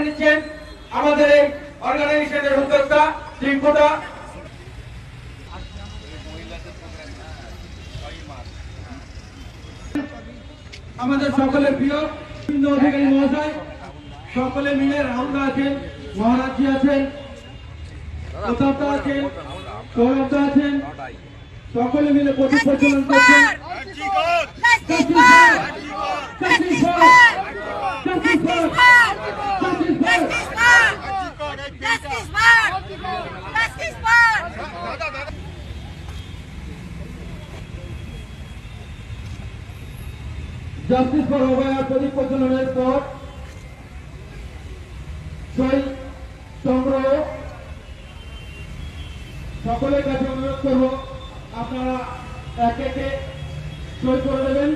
করে নিচ্ছেন আমাদের এই অর্গানাইজেশনের উদ্যোক্তা টিঙ্কুটা আমাদের সকলের প্রিয় অধিকারী মহাশয় সকলে মিলে রাহুলদা আছেন মহারাজজি আছেন প্রতাপদা আছেন সৌরভদা আছেন সকলে মিলে প্রচলন করছেন। জাস্টিস ফর অভয়ার প্রদীপ প্রচলনের পর সই সংগ্রহ সকলের কাছে অনুরোধ করব, আপনারা এক একে সই করে দেবেন।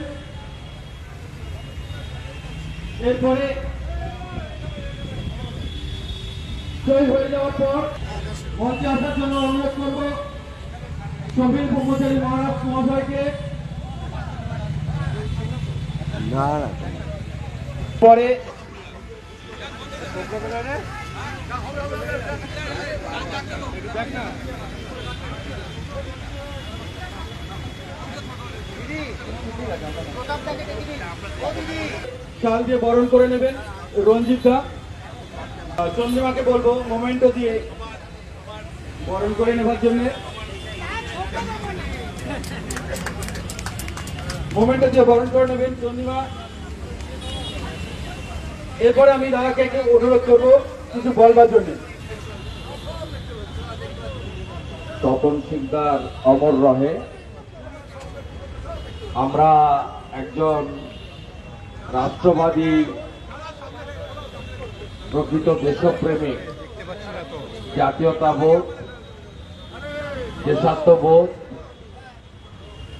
এরপরে সই হয়ে যাওয়ার পর মঞ্চে আসার জন্য অনুরোধ করব সমীর ব্রহ্মচারী মহারাজ মহাশয়কে পরে শাল দিয়ে বরণ করে নেবেন রঞ্জিত দা। চন্দ্রিমাকে বলব, মোমেন্টো দিয়ে বরণ করে নেবার জন্য। মোমেন্টো দিয়ে বরণ করে নেবেন, চন্দ্রিমা। এরপরে আমি দাদাকে অনুরোধ করব, কিছু বলবার জন্য। তপন সিকদার অমর রহে। আমরা একজন রাষ্ট্রবাদী প্রকৃত দেশপ্রেমিক জাতীয়তাবোধ দেশাত্মবোধ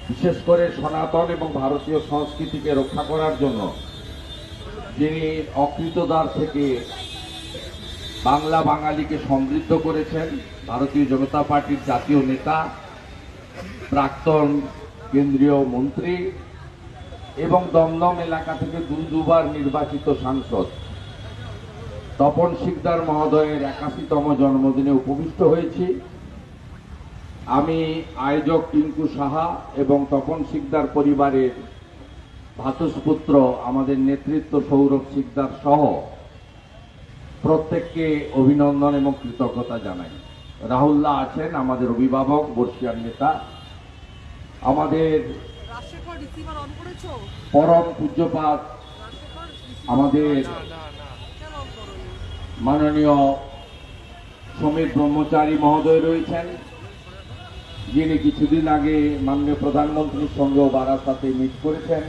বিশেষ করে সনাতন এবং ভারতীয় সংস্কৃতিকে রক্ষা করার জন্য যিনি অকৃতদার থেকে বাংলা বাঙালিকে সমৃদ্ধ করেছেন, ভারতীয় জনতা পার্টির জাতীয় নেতা, প্রাক্তন কেন্দ্রীয় মন্ত্রী এবং দমদম এলাকা থেকে দুই দুবার নির্বাচিত সাংসদ। তপন শিকদার মহোদয়ের একাশিতম জন্মদিনে উপবিষ্ট হয়েছি। আমি আয়োজক টিঙ্কু সাহা এবং তপন সিকদার পরিবারের ভাতুষপুত্র আমাদের নেতৃত্ব সৌরভ সিকদার সহ প্রত্যেককে অভিনন্দন এবং কৃতজ্ঞতা জানাই। রাহুল্লাহ আছেন আমাদের অভিভাবক বর্ষিয়ার নেতা। আমাদের পরম পূজ্যপাত আমাদের মাননীয় সমীর ব্রহ্মচারী মহোদয় রয়েছেন। যিনি কিছুদিন আগে মাননীয় প্রধানমন্ত্রীর সঙ্গেও বারাসাতে মিট করেছেন,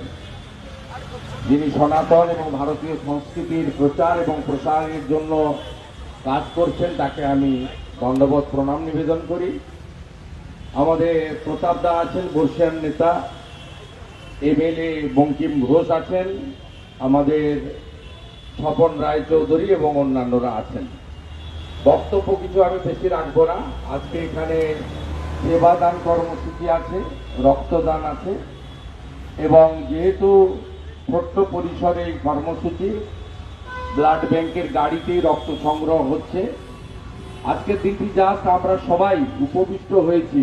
যিনি সনাতন এবং ভারতীয় সংস্কৃতির প্রচার এবং প্রসারের জন্য কাজ করছেন, তাকে আমি দণ্ডবোধ প্রণাম নিবেদন করি। আমাদের প্রতাপ দা আছেন, বর্ষিয়ান নেতা এমএলএ বঙ্কিম ঘোষ আছেন, আমাদের স্বপন রায়চৌধুরী এবং অন্যান্যরা আছেন। বক্তব্য কিছু আমি বেশি রাখব না। আজকে এখানে সেবাদান কর্মসূচি আছে, রক্তদান আছে, এবং যেহেতু ছোট্ট পরিসরে এই কর্মসূচি, ব্লাড ব্যাংকের গাড়িতেই রক্ত সংগ্রহ হচ্ছে। আজকের দিনটি জাস্ট আমরা সবাই উপবিষ্ট হয়েছি।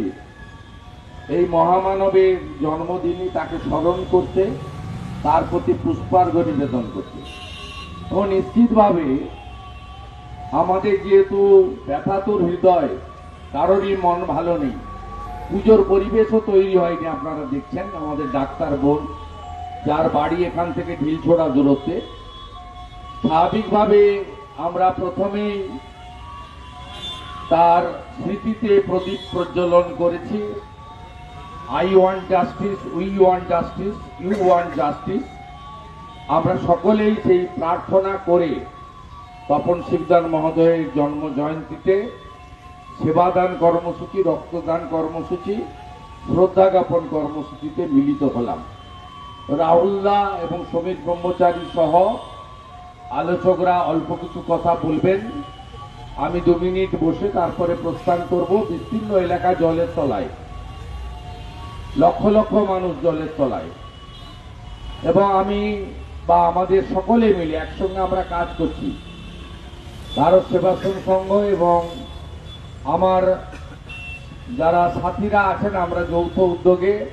এই মহামানবের জন্মদিনই তাকে স্মরণ করতে, তার প্রতি পুষ্পার্ঘ নিবেদন করতে। ও নিশ্চিতভাবে আমাদের যেহেতু ব্যথাতুর হৃদয়, কারোরই মন ভালো নেই। পুজোর পরিবেশও তৈরি হয়নি, আপনারা দেখছেন, আমাদের ডাক্তার বোন, যার বাড়ি এখান থেকে ঢিলছোড়া দূরত্বে। স্বাভাবিকভাবে আমরা প্রথমেই তার স্মৃতিতে প্রদীপ প্রজ্বলন করেছি। I want justice, we want justice, you want justice. আমরা সকলেই সেই প্রার্থনা করে তপন শিকদার মহোদয়ের জন্ম জয়ন্তীতে সেবাদান কর্মসূচি, রক্তদান কর্মসূচি শ্রদ্ধা জ্ঞাপন কর্মসূচিতে মিলিত হলাম। রাহুল্লাহ এবং সমীর ব্রহ্মচারী সহ আলোচকরা অল্প কিছু কথা বলবেন। আমি দু মিনিট বসে তারপরে প্রস্থান করব বিস্তীর্ণ এলাকা জলের তলায়। লক্ষ লক্ষ মানুষ জলের তলায়। এবং আমি বা আমাদের সকলে মিলে একসঙ্গে আমরা কাজ করছি। ভারত সেবাশ্রম সংঘ এবং আমার যারা সাথীরা আছেন, আমরা যৌথ উদ্যোগে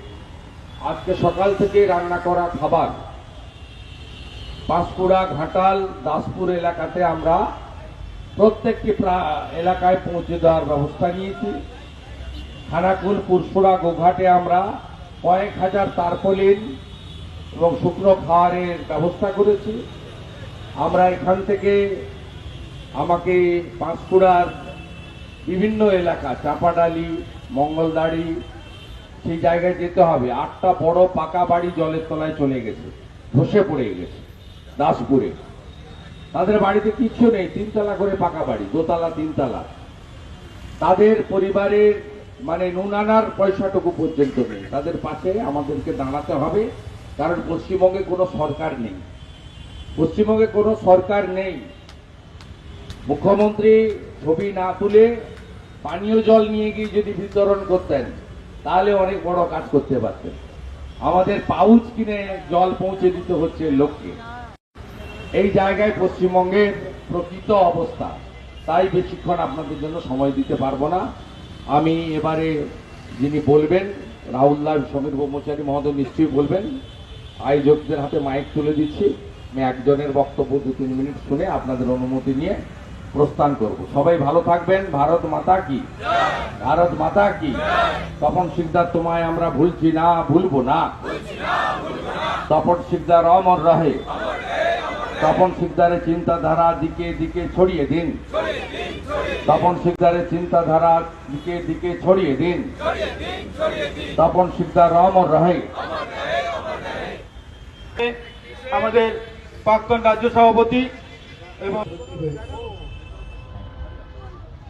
আজকে সকাল থেকে রান্না করা খাবার পাঁশকুড়া, ঘাটাল, দাসপুর এলাকাতে আমরা প্রত্যেকটি প্রা- এলাকায় পৌঁছে দেওয়ার ব্যবস্থা নিয়েছি। খানাকুল পুরসুড়া গোঘাটে আমরা কয়েক হাজার তারপলিন এবং শুকনো খাওয়ারের ব্যবস্থা করেছি। আমরা এখান থেকে আমাকে পাঁশকুড়ার বিভিন্ন এলাকা, চাপাডালি, মঙ্গলদাড়ি, সেই জায়গায় যেতে হবে। আটটা বড় পাকা বাড়ি জলের তলায় চলে গেছে, ধসে পড়ে গেছে, দাসপুরে। তাদের বাড়িতে কিচ্ছু নেই, তিনতলা করে পাকা বাড়ি, দোতলা, তিনতলা। তাদের পরিবারের মানে নুনানার পয়সাটুকু পর্যন্ত নেই। তাদের পাশে আমাদেরকে দাঁড়াতে হবে, কারণ পশ্চিমবঙ্গে কোনো সরকার নেই। পশ্চিমবঙ্গে কোনো সরকার নেই। মুখ্যমন্ত্রী ছবি না তুলে পানীয় জল নিয়ে গিয়ে যদি বিতরণ করতেন, তাহলে অনেক বড় কাজ করতে পারতেন। আমাদের পাউচ কিনে জল পৌঁছে দিতে হচ্ছে লোককে। এই জায়গায় পশ্চিমবঙ্গের প্রকৃত অবস্থা। তাই বেশিক্ষণ আপনাদের জন্য সময় দিতে পারব না। আমি এবারে যিনি বলবেন, রাহুল রাহুল্লাহ সমীর ব্রহ্মচারী মহোদয় নিশ্চয়ই বলবেন। আয়োজকদের হাতে মাইক তুলে দিচ্ছি। আমি একজনের বক্তব্য দু তিন মিনিট শুনে আপনাদের অনুমতি নিয়ে প্রস্থান করব। সবাই ভালো থাকবেন। ভারত মাতা কি? ভারত মাতা কি? তপন শিকদার তোমায় আমরা ভুলছি না, ভুলবো না। তপন শিকদার অমর রহে। তপন শিকদারের চিন্তাধারা দিকে দিকে ছড়িয়ে দিন। তপন শিকদারের চিন্তাধারা দিকে দিকে ছড়িয়ে দিন। তপন শিকদার অমর রহে। আমাদের প্রাক্তন রাজ্য সভাপতি এবং